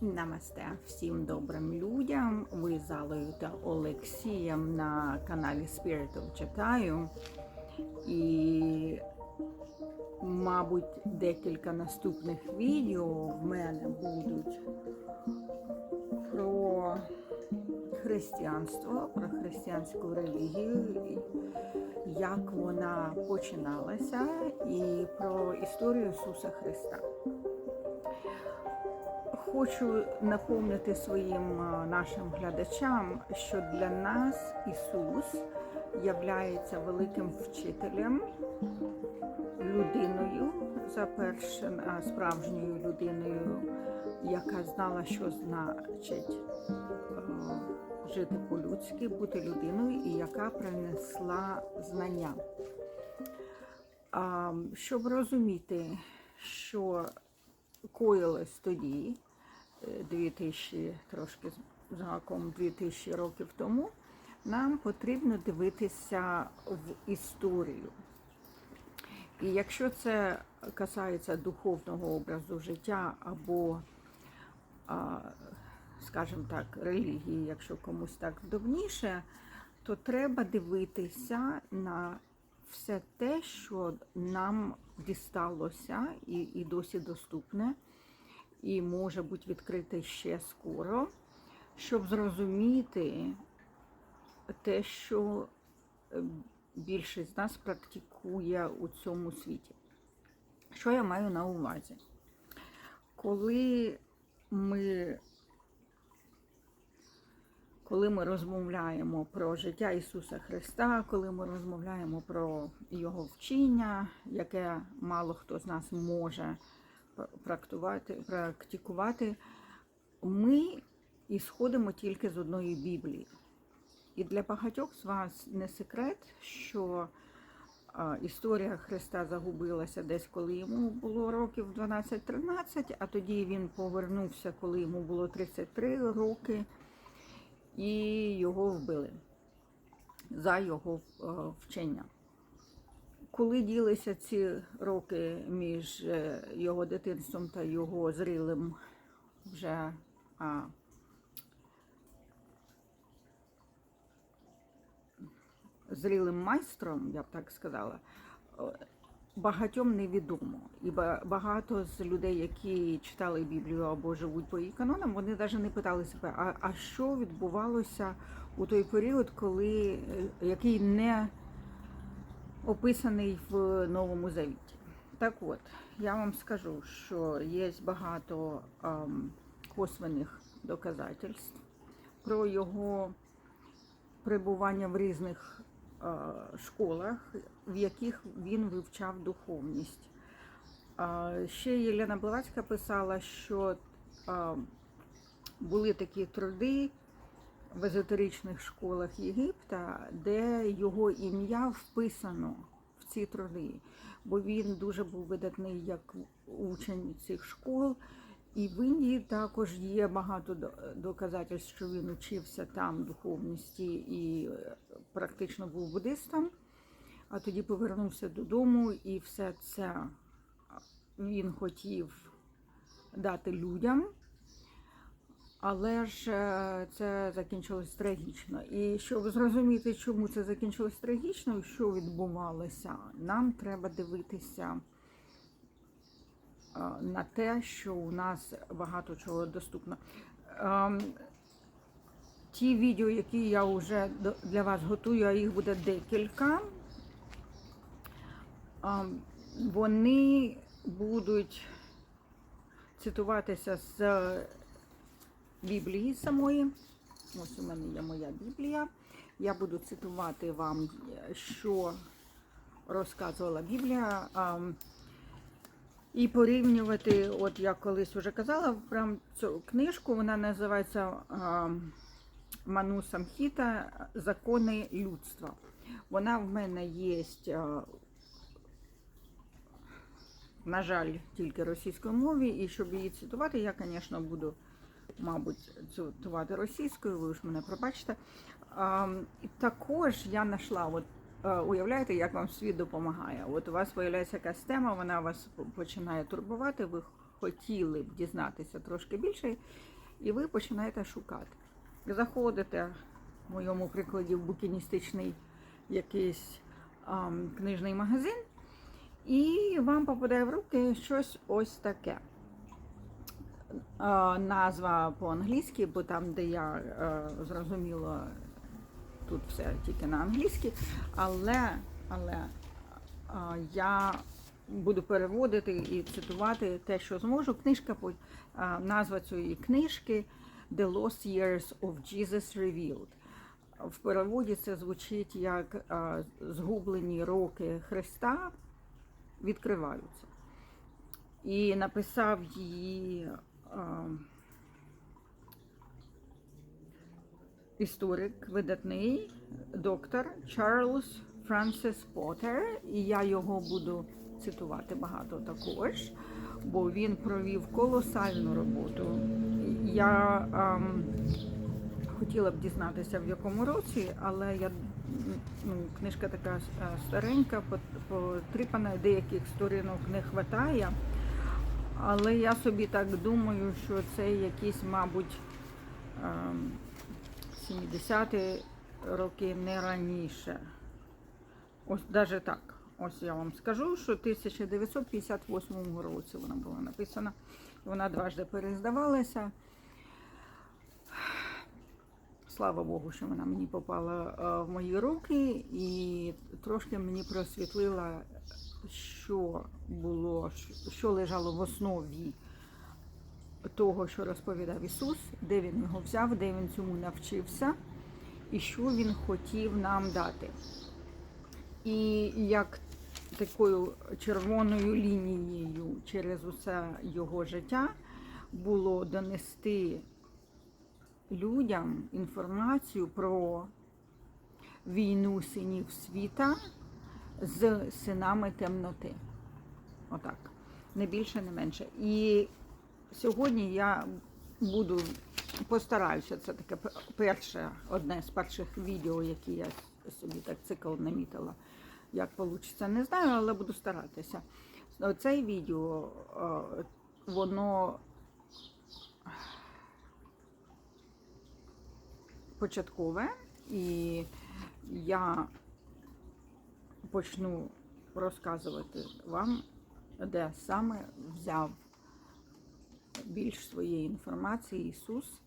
Намасте всім добрим людям. Ви з та Олексієм на каналі Spirit of Читаю. І, мабуть, декілька наступних відео в мене будуть про християнство, про християнську релігію, як вона починалася, і про історію Ісуса Христа. Хочу напомнити своїм нашим глядачам, що для нас Ісус являється великим вчителем, людиною, за перше, справжньою людиною, яка знала, що значить е, жити по-людськи, бути людиною, і яка принесла знання. Щоб розуміти, що коїлось тоді, е, 2000, трошки з гаком 2000 років тому, нам потрібно дивитися в історію. І якщо це касається духовного образу життя або, скажімо так, релігії, якщо комусь так вдобніше, то треба дивитися на все те, що нам дісталося і, і досі доступне, і може бути відкрите ще скоро, щоб зрозуміти те, що е, більшість з нас практикує у цьому світі. Що я маю на увазі? Коли ми коли ми розмовляємо про життя Ісуса Христа, коли ми розмовляємо про Його вчення, яке мало хто з нас може практикувати, ми ісходимо тільки з одної Біблії. І для багатьох з вас не секрет, що історія Христа загубилася десь, коли йому було років 12-13, а тоді він повернувся, коли йому було 33 роки і його вбили за його е, вчення. Коли ділися ці роки між е, його дитинством та його зрілим вже зрілим майстром, я б так сказала, е, багатьом невідомо. І багато з людей, які читали Біблію або живуть по її канонам, вони навіть не питали себе, а, а що відбувалося у той період, коли е, який не описаний в Новому Завіті. Так от, я вам скажу, що є багато ем, косвених доказательств про його перебування в різних школах, в яких він вивчав духовність. Ще Єлена Блаватська писала, що були такі труди в езотеричних школах Єгипта, де його ім'я вписано в ці труди, бо він дуже був видатний як учень цих школ. І в Індії також є багато до- доказательств, що він учився там духовності і е, практично був буддистом, а тоді повернувся додому, і все це він хотів дати людям, але ж е, це закінчилось трагічно. І щоб зрозуміти, чому це закінчилось трагічно що відбувалося, нам треба дивитися е, на те, що у нас багато чого доступно. Ем, Ті відео, які я вже для вас готую, а їх буде декілька, ем, вони будуть цитуватися з Біблії самої. Ось у мене є моя Біблія. Я буду цитувати вам, що розказувала Біблія. І порівнювати, от я колись вже казала, прям цю книжку, вона називається Ману Самхіта Закони людства. Вона в мене є на жаль, тільки російською мові, і щоб її цитувати, я, звісно, буду, мабуть, цитувати російською, ви ж мене пробачите. Також я знайшла, от, уявляєте, як вам світ допомагає. От у вас з'являється якась тема, вона вас починає турбувати, ви хотіли б дізнатися трошки більше, і ви починаєте шукати. Заходите, в моєму прикладі, в букіністичний якийсь ам, книжний магазин, і вам попадає в руки щось ось таке. А, назва по-англійськи, бо там, де я е, зрозуміло, тут все тільки на англійській, але, але а, я буду переводити і цитувати те, що зможу. Книжка а, назва цієї книжки The Lost Years of Jesus Revealed. В переводі це звучить як а, згублені роки Христа відкриваються. І написав її а, історик, видатний доктор Чарльз Франсис Поттер, і я його буду цитувати багато також, бо він провів колосальну роботу. Я ам, хотіла б дізнатися, в якому році, але я ну, книжка така е, старенька, потріпана, деяких сторінок не вистачає. Але я собі так думаю, що це якісь, мабуть, ем, 70-ті роки не раніше. Ось навіть так. Ось я вам скажу, що в 1958 році вона була написана. Вона дважди перездавалася. Слава Богу, що вона мені попала е, в мої руки і трошки мені просвітлила, що було, що лежало в основі того, що розповідав Ісус, де він його взяв, де він цьому навчився, і що він хотів нам дати. І як такою червоною лінією через усе його життя було донести людям інформацію про війну синів світа з синами темноти. Отак. Не більше, не менше. І сьогодні я буду постараюся, це таке перше, одне з перших відео, які я собі так цикл намітила. Як вийде, не знаю, але буду старатися. Це відео, воно початкове, і я почну розказувати вам, де саме взяв більш своєї інформації Ісус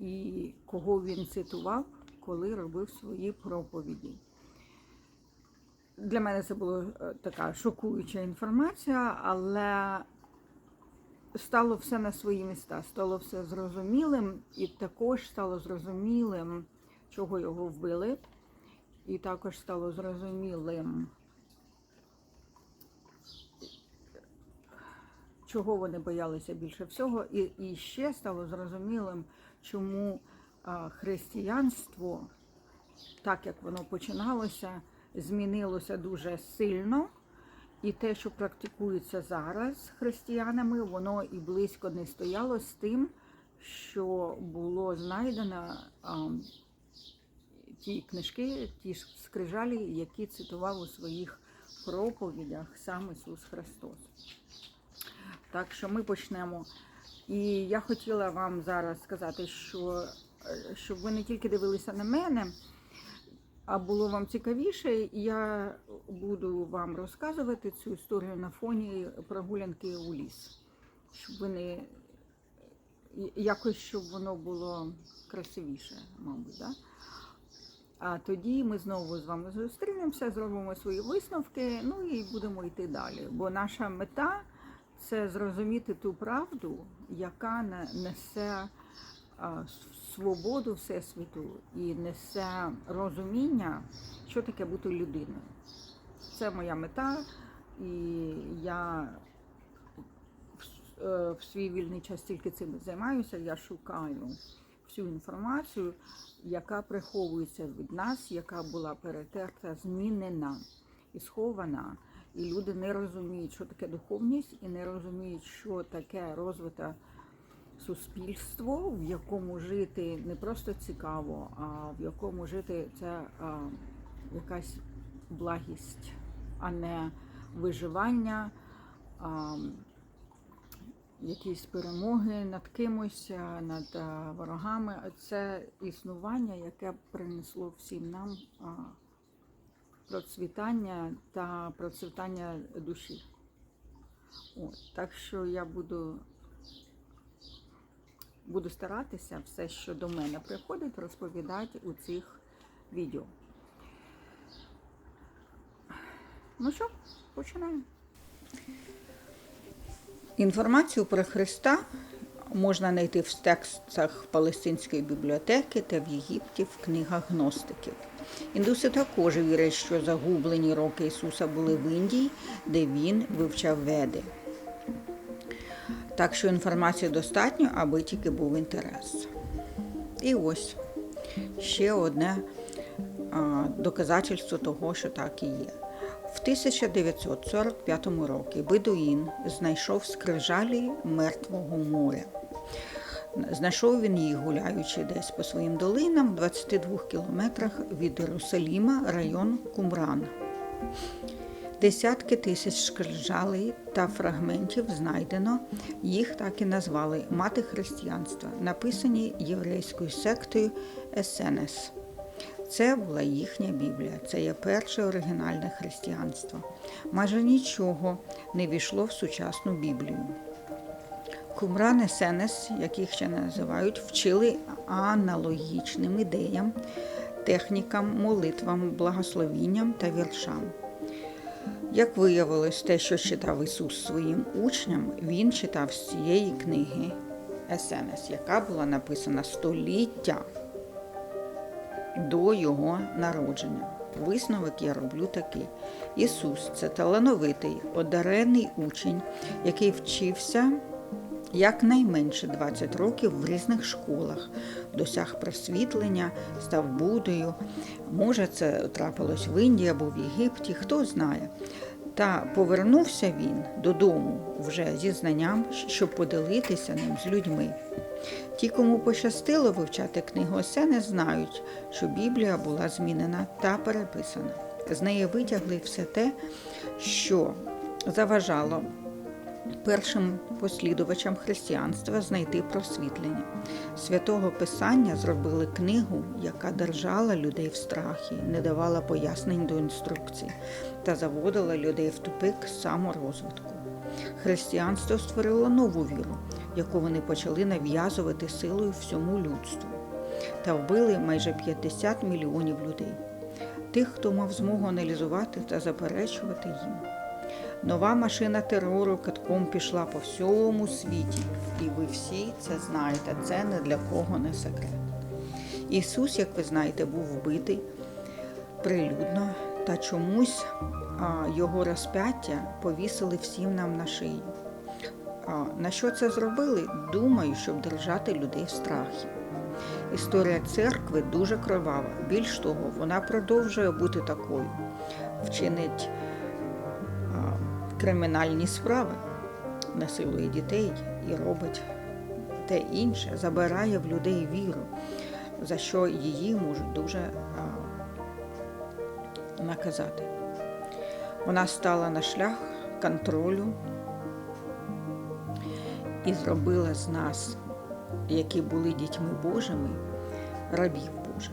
і кого він цитував, коли робив свої проповіді. Для мене це була е, така шокуюча інформація, але стало все на свої міста, стало все зрозумілим, і також стало зрозумілим, чого його вбили, і також стало зрозумілим, чого вони боялися більше всього, і, і ще стало зрозумілим, чому християнство, так як воно починалося, змінилося дуже сильно. І те, що практикується зараз християнами, воно і близько не стояло з тим, що було знайдено а, ті книжки, ті скрижалі, які цитував у своїх проповідях сам Ісус Христос. Так що ми почнемо. І я хотіла вам зараз сказати, що е, щоб ви не тільки дивилися на мене, а було вам цікавіше, я буду вам розказувати цю історію на фоні прогулянки у ліс. Щоб ви не якось щоб воно було красивіше, мабуть. Да? А тоді ми знову з вами зустрінемося, зробимо свої висновки, ну і будемо йти далі. Бо наша мета це зрозуміти ту правду, яка несе свободу Всесвіту і несе розуміння, що таке бути людиною. Це моя мета, і я е, в свій вільний час тільки цим займаюся. Я шукаю всю інформацію, яка приховується від нас, яка була перетерта, змінена і схована. І люди не розуміють, що таке духовність, і не розуміють, що таке розвите суспільство, в якому жити не просто цікаво, а в якому жити це а, якась благість, а не виживання, а, якісь перемоги над кимось, над ворогами. Це існування, яке принесло всім нам а, процвітання та процвітання душі. От, так що я буду буду старатися все, що до мене приходить, розповідати у цих відео. Ну що, починаємо. Інформацію про Христа можна знайти в текстах Палестинської бібліотеки та в Єгипті в книгах гностиків. Індуси також вірять, що загублені роки Ісуса були в Індії, де він вивчав веди. Так що інформації достатньо, аби тільки був інтерес. І ось ще одне а, доказательство того, що так і є. В 1945 році Бедуїн знайшов скрижалі Мертвого моря. Знайшов він їх, гуляючи десь по своїм долинам, в 22 кілометрах від Єрусаліма, район Кумран. Десятки тисяч скрижалей та фрагментів знайдено, їх так і назвали Мати християнства, написані єврейською сектою Есенес. Це була їхня Біблія, це є перше оригінальне християнство. Майже нічого не війшло в сучасну Біблію. Кумран Есенес, як їх ще називають, вчили аналогічним ідеям, технікам, молитвам, благословінням та віршам. Як виявилось, те, що читав Ісус своїм учням, він читав з цієї книги Есенес, яка була написана століття до його народження. Висновок я роблю такий: Ісус це талановитий, одарений учень, який вчився якнайменше 20 років в різних школах, досяг просвітлення, став Будою. Може, це трапилось в Індії або в Єгипті, хто знає. Та повернувся він додому вже зі знанням, щоб поділитися ним з людьми. Ті, кому пощастило вивчати книгу Осени, знають, що Біблія була змінена та переписана. З неї витягли все те, що заважало першим послідувачам християнства знайти просвітлення. Святого Писання зробили книгу, яка держала людей в страхі, не давала пояснень до інструкцій та заводила людей в тупик саморозвитку. Християнство створило нову віру, яку вони почали нав'язувати силою всьому людству, та вбили майже 50 мільйонів людей, тих, хто мав змогу аналізувати та заперечувати їм. Нова машина терору катком пішла по всьому світі, і ви всі це знаєте, це не для кого не секрет. Ісус, як ви знаєте, був вбитий прилюдно, та чомусь його розп'яття повісили всім нам на шию. На що це зробили? Думаю, щоб держати людей в страхі. Історія церкви дуже кровава. Більш того, вона продовжує бути такою. Вчинить кримінальні справи, насилує дітей і робить те інше, забирає в людей віру, за що її можуть дуже а, наказати. Вона стала на шлях контролю і зробила з нас, які були дітьми Божими, рабів Божих.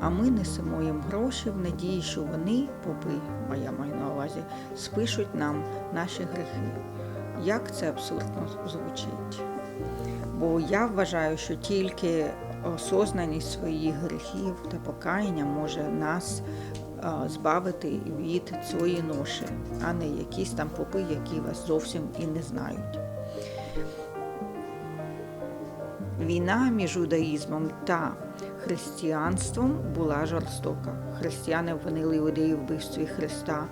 А ми несемо їм гроші в надії, що вони, попи, а я маю на увазі, спишуть нам наші грехи. Як це абсурдно звучить? Бо я вважаю, що тільки осознаність своїх гріхів та покаяння може нас збавити від цієї ноші, а не якісь там попи, які вас зовсім і не знають. Війна між юдаїзмом та християнством була жорстока. Християни обвинили іудеї в вбивстві Христа,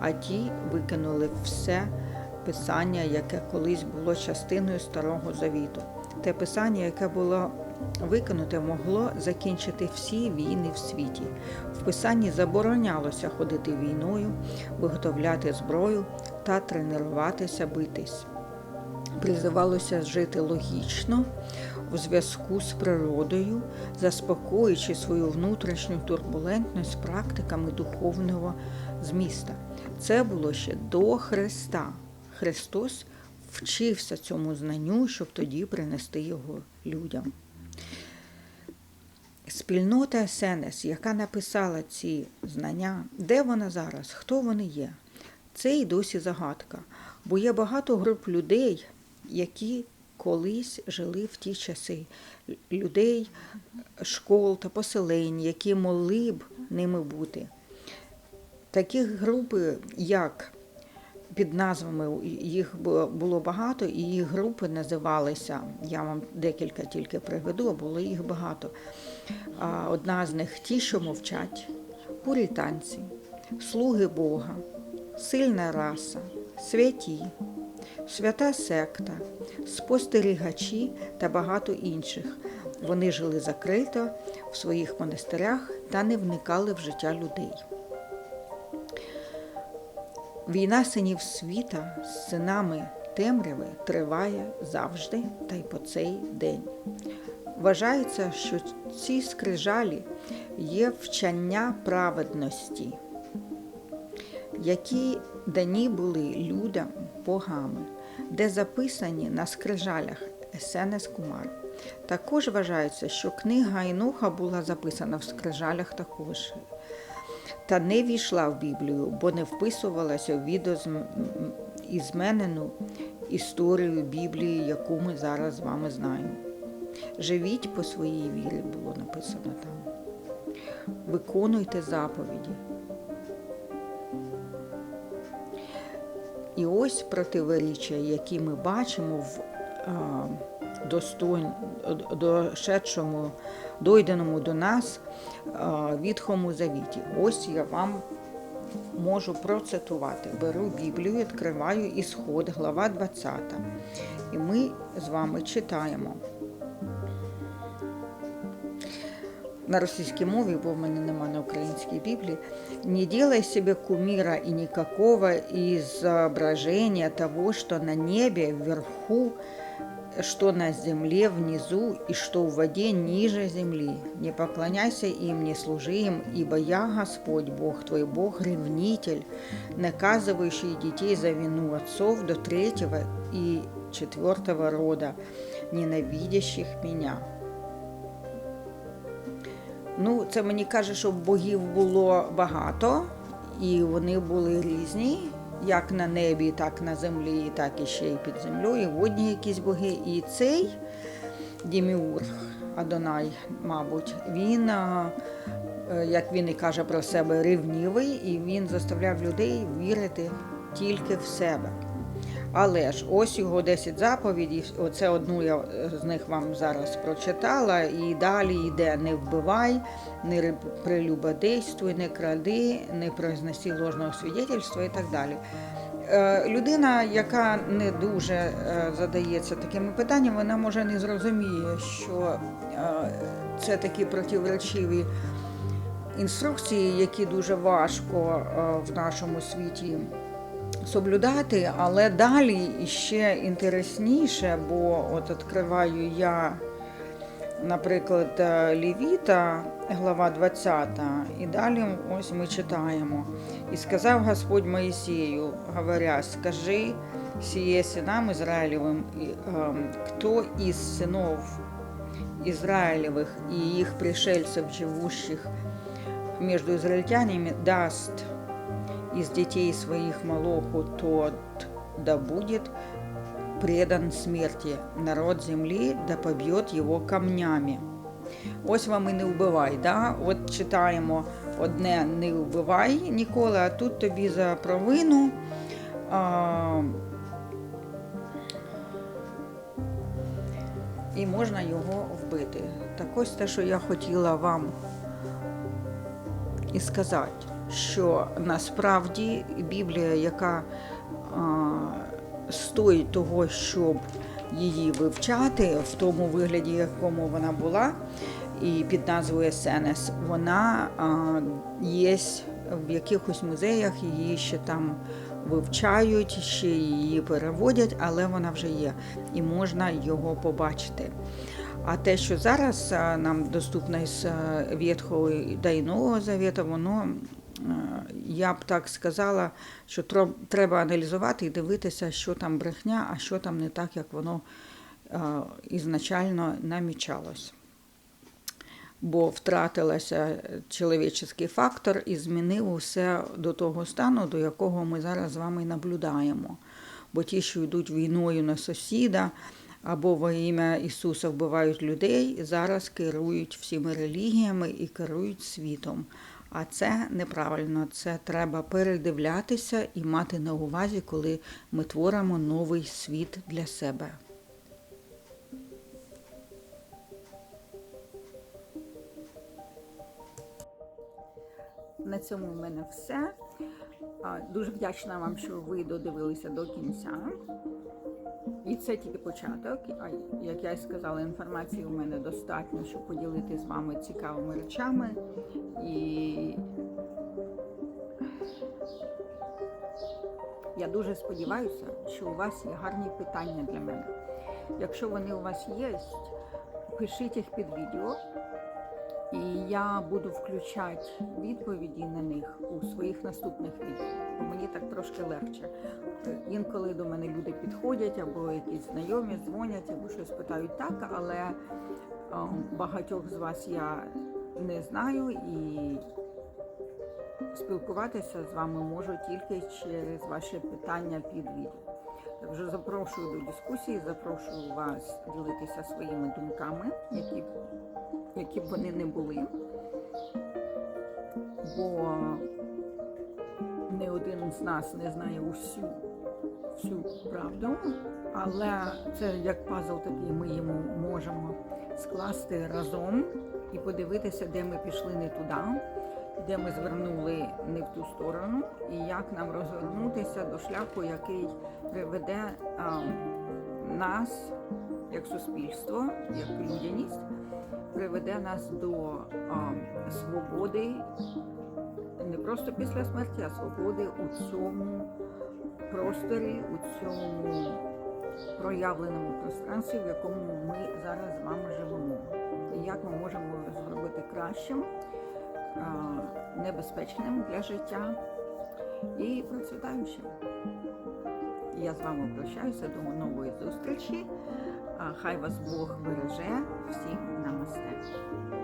а ті викинули все писання, яке колись було частиною Старого Завіту. Те писання, яке було виконати могло закінчити всі війни в світі. В писанні заборонялося ходити війною, виготовляти зброю та тренуватися битись. Призивалося жити логічно у зв'язку з природою, заспокоюючи свою внутрішню турбулентність практиками духовного зміста. Це було ще до Христа. Христос вчився цьому знанню, щоб тоді принести його людям. Спільнота Сенес, яка написала ці знання, де вона зараз, хто вони є? Це й досі загадка, бо є багато груп людей, які колись жили в ті часи, людей, школ та поселень, які могли б ними бути. Таких групи, як під назвами їх було- багато, і їх групи називалися. Я вам декілька тільки приведу, було їх багато. Одна з них ті, що мовчать, пуританці, слуги Бога, сильна раса, святі, свята секта, спостерігачі та багато інших. Вони жили закрито в своїх монастирях та не вникали в життя людей. Війна синів світа з синами темряви триває завжди та й по цей день. Вважається, що ці скрижалі є вчення праведності, які дані були людям богами, де записані на скрижалях Есенес Кумар. Також вважається, що книга Інуха була записана в скрижалях також та не війшла в Біблію, бо не вписувалася в відозменену історію Біблії, яку ми зараз з вами знаємо. Живіть по своїй вірі, було написано там. Виконуйте заповіді. І ось противоріччя, які ми бачимо в достойн, дошедшому, дойденому до нас а, Відхому Завіті. Ось я вам можу процитувати. Беру Біблію, відкриваю Ісход, глава 20. І ми з вами читаємо. На російській мові, бо в мене нема на українській Біблії. Не делай себе кумира и никакого изображения того, что на небе вверху, что на земле внизу и что в воде ниже земли. Не поклоняйся им, не служи им, ибо я Господь, Бог твой, Бог ревнитель, наказывающий детей за вину отцов до третьего и четвертого рода, ненавидящих меня. Ну, це мені каже, що богів було багато, і вони були різні, як на небі, так на землі, так і ще й під землею, водні якісь боги. І цей Діміург Адонай, мабуть, він, е, як він і каже про себе, ревнівий, і він заставляв людей вірити тільки в себе. Але ж ось його 10 заповідей, оце одну я е, з них вам зараз прочитала, і далі йде не вбивай, не прелюбодействуй, не кради, не произноси ложного свідетельства і так далі. Е, Людина, яка не дуже е, задається такими питаннями, вона може не зрозуміє, що це такі противоречиві інструкції, які дуже важко в нашому світі соблюдати, але далі ще інтересніше, бо от відкриваю я, наприклад, Лівіта, глава 20, і далі ось ми читаємо. І сказав Господь Моїсею, говоря, скажи сіє синам Ізраїлевим, ем, хто із синов Израилевых и их пришельцев, живущих между израильтянами, даст из детей своих Молоху, тот да будет предан смерти. Народ земли да поб'є його камнями. Ось вам і не вбивай. Да? От читаємо одне не вбивай ніколи, а тут тобі за провину. А, і можна його вбити. Так ось те, що я хотіла вам і сказати, що насправді Біблія, яка стоїть того, щоб її вивчати в тому вигляді, якому вона була, і під назвою СНС, вона є в якихось музеях, її ще там вивчають, ще її переводять, але вона вже є і можна його побачити. А те, що зараз нам доступно із Ветхого та Нового Завета, воно е, я б так сказала, що треба аналізувати і дивитися, що там брехня, а що там не так, як воно е, ізначально намічалось. Бо втратилося чоловічий фактор і змінив усе до того стану, до якого ми зараз з вами наблюдаємо. Бо ті, що йдуть війною на сусіда або во ім'я Ісуса вбивають людей, зараз керують всіми релігіями і керують світом. А це неправильно. Це треба передивлятися і мати на увазі, коли ми творимо новий світ для себе. На цьому в мене все. Дуже вдячна вам, що ви додивилися до кінця. І це тільки початок. Як я й сказала, інформації у мене достатньо, щоб поділити з вами цікавими речами. І я дуже сподіваюся, що у вас є гарні питання для мене. Якщо вони у вас є, пишіть їх під відео. І я буду включати відповіді на них у своїх наступних відео. Мені так трошки легше. Інколи до мене люди підходять, або якісь знайомі дзвонять, або щось питають так, але багатьох з вас я не знаю і спілкуватися з вами можу тільки через ваші питання під відео. Що запрошую до дискусії, запрошую вас ділитися своїми думками, які, які б вони не були. Бо не один з нас не знає усю, всю правду, але це як пазл такий, ми йому можемо скласти разом і подивитися, де ми пішли не туди, де ми звернули не в ту сторону, і як нам розвернутися до шляху, який приведе а, нас як суспільство, як людяність, приведе нас до а, свободи не просто після смерті, а свободи у цьому просторі, у цьому проявленому пространстві, в якому ми зараз з вами живемо. І як ми можемо зробити кращим, небезпечним для життя і процвітаючим. Я з вами прощаюся до нової зустрічі. Хай вас Бог береже. Всім намасте.